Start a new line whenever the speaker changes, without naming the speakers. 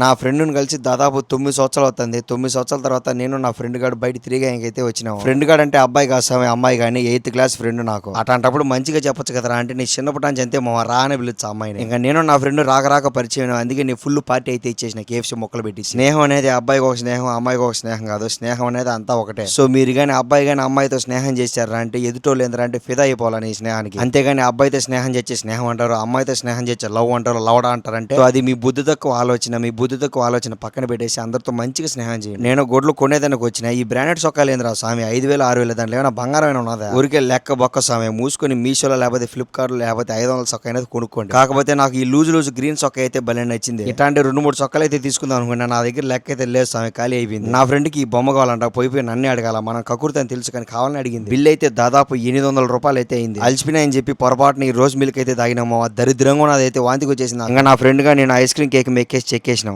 నా ఫ్రెండ్ని కలిసి దాదాపు తొమ్మిది సంవత్సరాలు అవుతుంది. తొమ్మిది సంవత్సరాల తర్వాత నేను నా ఫ్రెండ్ గాడు బయట తిరిగాయకైతే వచ్చినాము. ఫ్రెండ్ గాడు అంటే అబ్బాయి కాదు అమ్మాయి కానీ ఎయిత్ క్లాస్ ఫ్రెండ్ నాకు. అట్లాంటప్పుడు మంచిగా చెప్పొచ్చు కదరా. అంటే నీ చిన్నప్పటి నుంచి అంతే మా రా అని పిలుచు అమ్మాయిని. ఇంకా నేను నా ఫ్రెండ్ రాక రాక పరిచయం అందుకే నీ ఫుల్ పార్టీ అయితే ఇచ్చేసిన కేఎఫ్సీ మొక్కలు పెట్టి స్నేహం అనేది అబ్బాయికి ఒక స్నేహం అమ్మాయికి ఒక స్నేహం కాదు. స్నేహం అనేది అంతా ఒకటే. సో మీరు కానీ అబ్బాయి కానీ అమ్మాయితో స్నేహం చేశారా అంటే ఎదుటోళ్ళు ఏంటంటే అంటే ఫిదా అయిపోవాలని ఈ స్నేహానికి. అంతేగాని అబ్బాయితో స్నేహం చేసే స్నేహం అంటారు అమ్మాయితో స్నేహం చేసే లవ్ అంటారు లవడ అంటారు అంటే. అది మీ బుద్ధి తక్కువ ఆలోచన మీ బుద్ధి తక్కువ ఆలోచన పక్కన పెట్టేసి అందరితో మంచిగా స్నేహం చేయండి. నేను గొడ్లు కొనేదానికి వచ్చిన ఈ బ్రాండెడ్ సొక్కాలు ఏంద్రా స్వామి? ఐదు వేలు ఆరు వేలు దాంట్లో ఏమైనా బంగారం ఏమైనా ఉన్నదా? ఊరికే లెక్క బొక్క స్వామి మూసుకొని మీషోలో లేకపోతే ఫ్లిప్కార్ట్ లేకపోతే ఐదు వందల సొక్క అనేది కొనుక్కోండి. కాకపోతే నాకు ఈ లూజ్ లూజ్ గ్రీన్ సొక్క అయితే భలే నచ్చింది. ఇట్లాంటి రెండు మూడు సొక్కలు అయితే తీసుకుందాం అనుకున్నా నా దగ్గర లెక్క అయితే లేదు స్వామి ఖాళీ అయిపోయింది. నా ఫ్రెండ్కి ఈ బొమ్మ కావాలంట పోయిపోయి నన్నే అడగాల. మనం కకుర్తి అని తెలుసు కానీ కావాలని అడిగింది. బిల్ అయితే దాదాపు ఎనిమిది వందల రూపాయలు అయితే అయింది. అలిసిపోయినా అని చెప్పి పొరపాటున ఈ రోజు మిల్క్ అయితే తాగినాము దరిద్రంగా నాదైతే అయితే వాంతికి వచ్చేసింది. ఇంకా నా ఫ్రెండ్గా నేను ఐస్ క్రీమ్ కేక్ మెక్కేసి చెక్కేసిన